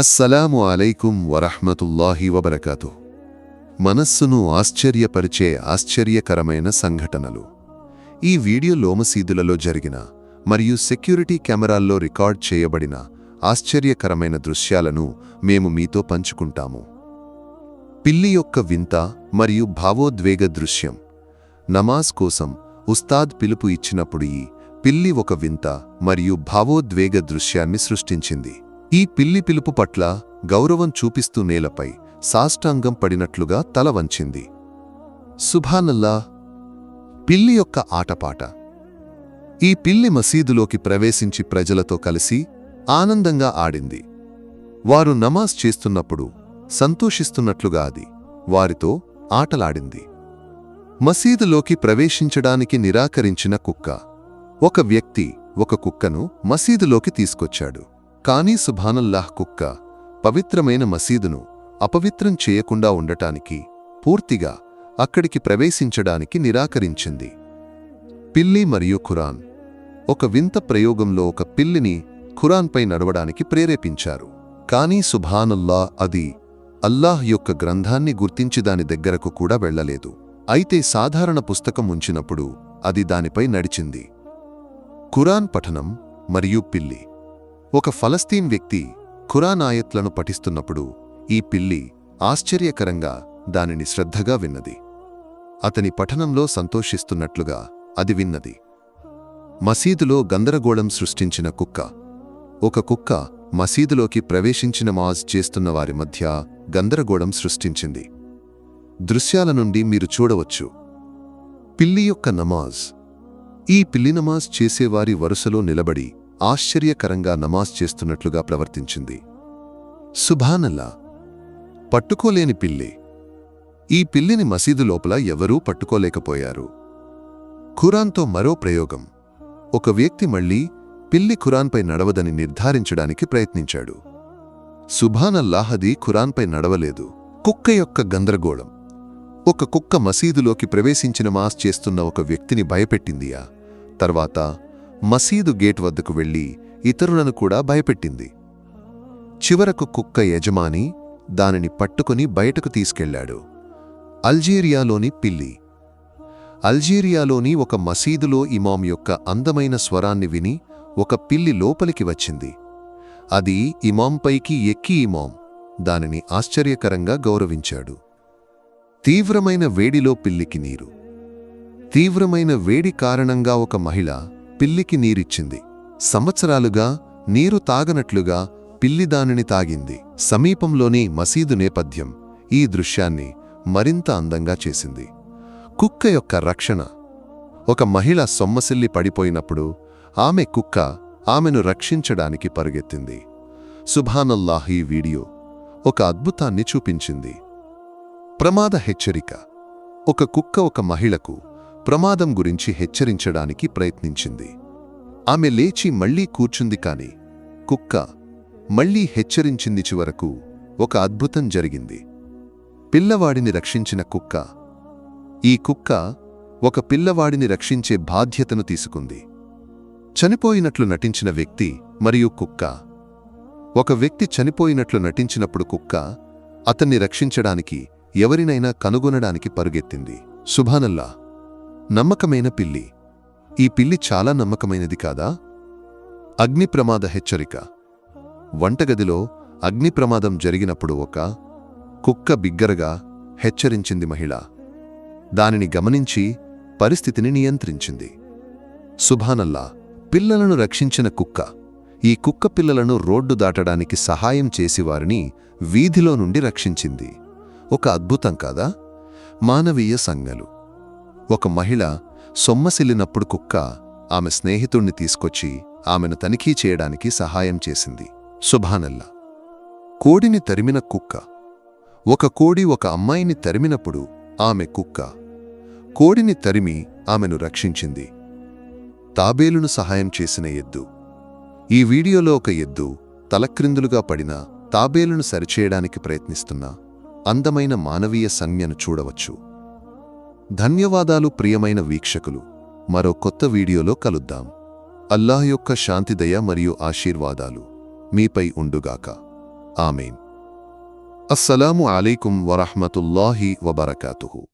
అస్సలాము అలైకుం వరహ్మతుల్లాహి వబరకాతు మనస్సును ఆశ్చర్యపరిచే ఆశ్చర్యకరమైన సంఘటనలు. ఈ వీడియో మసీదులలో జరిగిన మరియు సెక్యూరిటీ కెమెరాల్లో రికార్డ్ చేయబడిన ఆశ్చర్యకరమైన దృశ్యాలను మేము మీతో పంచుకుంటాము. పిల్లి యొక్క వింత మరియు భావోద్వేగ దృశ్యం. నమాజ్ కోసం ఉస్తాద్ పిలుపు ఇచ్చినప్పుడు ఈ పిల్లి ఒక వింత మరియు భావోద్వేగ దృశ్యాన్ని సృష్టించింది. ఈ పిల్లి పిలుపు పట్ల గౌరవం చూపిస్తూ నేలపై సాష్టాంగం పడినట్లుగా తల వంచింది. సుభానల్లా పిల్లి యొక్క ఆటపాట. ఈ పిల్లి మసీదులోకి ప్రవేశించి ప్రజలతో కలిసి ఆనందంగా ఆడింది. వారు నమాజ్ చేస్తున్నప్పుడు సంతోషిస్తున్నట్లుగా అది వారితో ఆటలాడింది. మసీదులోకి ప్రవేశించడానికి నిరాకరించిన కుక్క. ఒక వ్యక్తి ఒక కుక్కను మసీదులోకి తీసుకొచ్చాడు. కానీ సుభానల్లాహ్ కుక్క పవిత్రమైన మసీదును అపవిత్రం చేయకుండా ఉండటానికి పూర్తిగా అక్కడికి ప్రవేశించడానికి నిరాకరించింది. పిల్లి మరియు ఖురాన్ ఒక వింత ప్రయోగంలో ఒక పిల్లిని ఖురాన్పై నడవడానికి ప్రేరేపించారు. కానీ సుభానల్లా అది అల్లాహ్ యొక్క గ్రంథాన్ని గుర్తించి దాని దగ్గరకు కూడా వెళ్ళలేదు. అయితే సాధారణ పుస్తకం ఉంచినప్పుడు అది దానిపై నడిచింది. ఖురాన్ పఠనం మరియు పిల్లి ఒక ఫలస్తీన్ వ్యక్తి ఖురానాయత్లను పఠిస్తున్నప్పుడు ఈ పిల్లి ఆశ్చర్యకరంగా దానిని శ్రద్ధగా విన్నది. అతని పఠనంలో సంతోషిస్తున్నట్లుగా అది విన్నది. మసీదులో గందరగోళం సృష్టించిన కుక్క. ఒక కుక్క మసీదులోకి ప్రవేశించిన మాజ్ చేస్తున్న వారి మధ్య గందరగోళం సృష్టించింది. దృశ్యాల నుండి మీరు చూడవచ్చు. పిల్లి యొక్క నమాజ్. ఈ పిల్లి నమాజ్ చేసేవారి వరుసలో నిలబడి ఆశ్చర్యకరంగా నమాజ్ చేస్తున్నట్లుగా ప్రవర్తించింది. సుభానల్లా! పట్టుకోలేని పిల్లి. ఈ పిల్లిని మసీదు లోపల ఎవరూ పట్టుకోలేకపోయారు. ఖురాన్తో మరో ప్రయోగం. ఒక వ్యక్తి మళ్ళీ పిల్లి ఖురాన్పై నడవదని నిర్ధారించడానికి ప్రయత్నించాడు. సుభానల్లాహది ఖురాన్పై నడవలేదు. కుక్క యొక్క గందరగోళం. ఒక కుక్క మసీదులోకి ప్రవేశించిన మాస్ చేస్తున్న ఒక వ్యక్తిని భయపెట్టిందియా తర్వాత మసీదు గేట్ వద్దకు వెళ్ళి ఇతరులను కూడా భయపెట్టింది. చివరకు కుక్క యజమాని దానిని పట్టుకుని బయటకు తీసుకెళ్ళాడు అల్జీరియాలోని పిల్లి. అల్జీరియాలోని ఒక మసీదులో ఇమాం యొక్క అందమైన స్వరాన్ని విని ఒక పిల్లి లోపలికి వచ్చింది. అది ఇమాంపైకి ఎక్కి ఇమాం దానిని ఆశ్చర్యకరంగా గౌరవించాడు. తీవ్రమైన వేడిలో పిల్లికి నీరు. తీవ్రమైన వేడి కారణంగా ఒక మహిళ పిల్లికి నీరిచ్చింది. సంవత్సరాలుగా నీరు తాగనట్లుగా పిల్లి దానిని తాగింది. సమీపంలోని మసీదు నేపథ్యం ఈ దృశ్యాన్ని మరింత అందంగా చేసింది. కుక్క యొక్క రక్షణ. ఒక మహిళ సొమ్మసిల్లి పడిపోయినప్పుడు ఆమె కుక్క ఆమెను రక్షించడానికి పరుగెత్తింది. సుభానల్లాహ్ ఈ వీడియో ఒక అద్భుతాన్ని చూపించింది. ప్రమాద హెచ్చరిక. ఒక కుక్క ఒక మహిళకు ప్రమాదం గురించి హెచ్చరించడానికి ప్రయత్నించింది. ఆమె లేచి మళ్ళీ కూర్చుంది కాని కుక్క మళ్ళీ హెచ్చరించింది చివరకు ఒక అద్భుతం జరిగింది. పిల్లవాడిని రక్షించిన కుక్క ఈ కుక్క ఒక పిల్లవాడిని రక్షించే బాధ్యతను తీసుకుంది. చనిపోయినట్లు నటించిన వ్యక్తి మరియు కుక్క. ఒక వ్యక్తి చనిపోయినట్లు నటించినప్పుడు కుక్క అతన్ని రక్షించడానికి ఎవరినైనా కనుగొనడానికి పరుగెత్తింది. సుభానల్లా నమ్మకమైన పిల్లి. ఈ పిల్లి చాలా నమ్మకమైనది కాదా? అగ్ని ప్రమాద హెచ్చరిక. వంటగదిలో అగ్ని ప్రమాదం జరిగినప్పుడు ఒక కుక్క బిగ్గరగా హెచ్చరించింది మహిళ. దానిని గమనించి పరిస్థితిని నియంత్రించింది. సుభానల్లా పిల్లలను రక్షించిన కుక్క. ఈ కుక్క పిల్లలను రోడ్డు దాటడానికి సహాయం చేసి వారిని వీధిలో నుండి రక్షించింది. ఒక అద్భుతం కాదా? మానవీయ సంజ్ఞలు. ఒక మహిళ సొమ్మసిల్లినప్పుడు కుక్క ఆమె స్నేహితుణ్ణి తీసుకొచ్చి ఆమెను తనిఖీ చేయడానికి సహాయం చేసింది. సుభానల్లా. కోడిని తరిమిన కుక్క. ఒక కోడి ఒక అమ్మాయిని తరిమినప్పుడు ఆమె కుక్క కోడిని తరిమి ఆమెను రక్షించింది. తాబేలును సహాయం చేసిన ఎద్దు. ఈ వీడియోలో ఒక ఎద్దు తలక్రిందులుగా పడిన తాబేలును సరిచేయడానికి ప్రయత్నిస్తున్న అందమైన మానవీయ సంజ్ఞను చూడవచ్చు. ధన్యవాదాలు ప్రియమైన వీక్షకులు. మరో కొత్త వీడియోలో కలుద్దాం. అల్లాహ్ యొక్క శాంతిదయ మరియు ఆశీర్వాదాలు మీపై ఉండుగాక. ఆమెన్. అస్సలాము అలైకుం వరహమతుల్లాహి వబరకాతుహు.